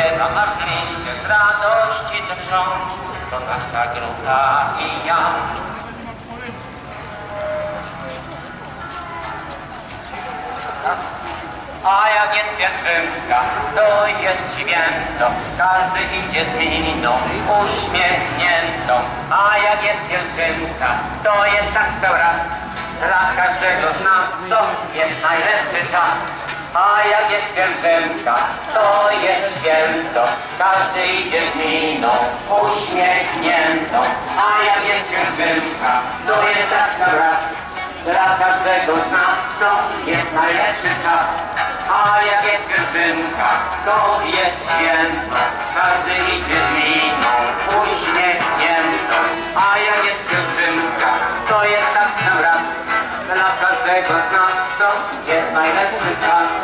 aż liście z radości drżą, to nasza grupa i ja. A jak jest pielgrzymka, to jest święto, każdy idzie z miną uśmiechniętą. A jak jest pielgrzymka, to jest tak co raz, dla każdego z nas to jest najlepszy czas. A jak jest pielgrzymka, to jest święto, każdy idzie z miną uśmiechniętą. A jak jest pielgrzymka, to jest co raz, dla każdego z nas to jest najlepszy czas. A jak jest pielgrzymka, to jest święto. Każdy idzie z miną uśmiechniętą. A jak jest pielgrzymka, to jest sam raz. Dla każdego z nas to jest najlepszy czas.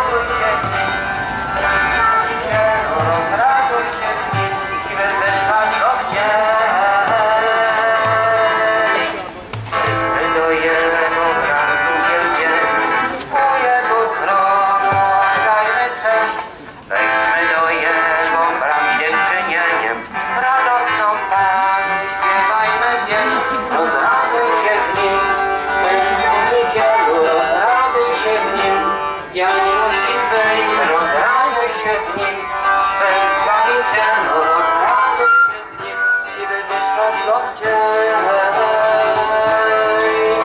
Amen.